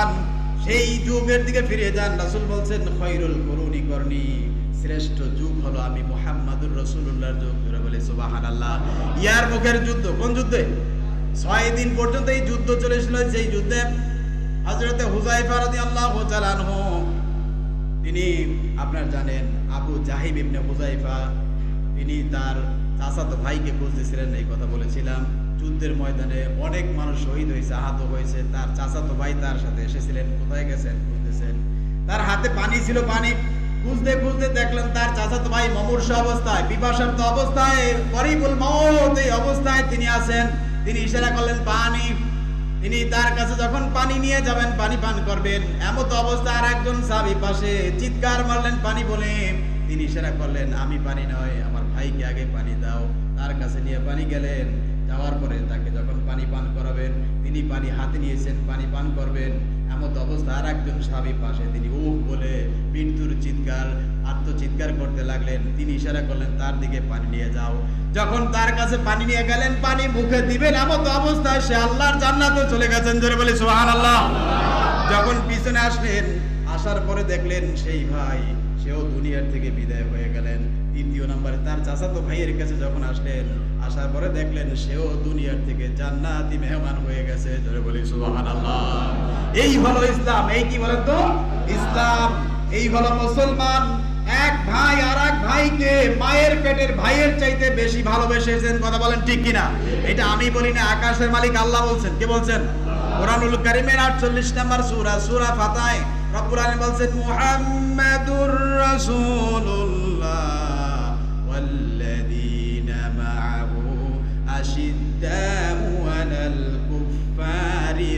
যান সেই যুগের দিকে ফিরে যান। রাসূল বলছেন, খৈরুল করুনি করনি, শ্রেষ্ঠ যুগ হলো আমি মুহাম্মাদুর রাসূলুল্লাহর যুগ। ধরে বলি, সুবহানাল্লাহ। ইয়ার মুখের যুদ্ধ, কোন যুদ্ধে? ছয় দিন পর্যন্ত এই যুদ্ধ চলেছিল, যেই যুদ্ধে হযরতে হুযায়ফা রাদিয়াল্লাহু তাআলা আনহু, তিনি আপনার জানেন, আবু জাহিব ইবনে হুযায়ফা তিনি তার চাচাতো ভাইকে খুঁজতেছিলেন, এই কথা বলেছিলাম। যুদ্ধের ময়দানে অনেক মানুষ শহীদ হয়েছে, আহত হয়েছে। তার চাচাতো ভাই তার সাথে এসেছিলেন, কোথায় গেছেন খুঁজতেছেন। তার হাতে পানি ছিল, পানি খুঁজতে খুঁজতে দেখলেন তার চাচাতো ভাই মমূর্ষ অবস্থায় বিপাশার্থ অবস্থায় গরিবুল মৌত এই অবস্থায় তিনি আছেন। তিনি ইশারা করলেন, পানি। তিনি তার কাছে যখন পানি নিয়ে যাবেন, পানি পান করবেন। এমত অবস্থা আর একজন সাবি পাশে চিৎকার মারলেন, পানি বলে তিনি ইশারা করলেন, আমি পানি নয়, আমার ভাইকে আগে পানি দাও। তার কাছে নিয়ে পানি গেলেন। যাওয়ার পরে তাকে যখন পানি পান করাবেন, তিনি পানি হাতে নিয়েছেন, পানি পান করবেন। এমত অবস্থা আর একজন সাবি পাশে, তিনি উহ বলে মৃত্যুর চিৎকার, আত্মচিৎকার করতে লাগলেন। তিনি ইশারা করলেন, তার দিকে পানি নিয়ে যাও। যখন তার কাছে পানি নিয়ে গেলেন, পানি মুখে দিবেন, এমত অবস্থায় সে আল্লাহর জান্নাতে চলে গেছেন। জোরে বলে সোহান আল্লাহ যখন পিছনে আসলেন আসার পরে দেখলেন সেই ভাই, সেও দুনিয়ার থেকে বিদায় হয়ে গেলেন। দ্বিতীয় নম্বরে তার চাচাতো ভাইয়ের কাছে যখন আসলেন, আসার পরে দেখলেন সেও দুনিয়ার থেকে জান্নাতি মেহমান হয়ে গেছে। জোরে বলি, সুবহানাল্লাহ। এই হলো ইসলাম। এই কি বলেন তো? ইসলাম। এই হলো মুসলমান। এক ভাই আর এক ভাইকে মায়ের পেটের ভাইয়ের চাইতে বেশি ভালোবেসেছেন, কথা বলেন ঠিক কিনা? এটা আমি বলি না, আকাশের মালিক আল্লাহ বলছেন। কে বলছেন? কোরআনুল কারিমের 48 নম্বর সূরা সূরা ফাতায় রব্বুল আলামিন বলছেন মুহাম্মাদুর রাসূলুল্লাহ ওয়াল্লাযীনা মা'আহু আশিদ্দাউ আলাল কুফফারি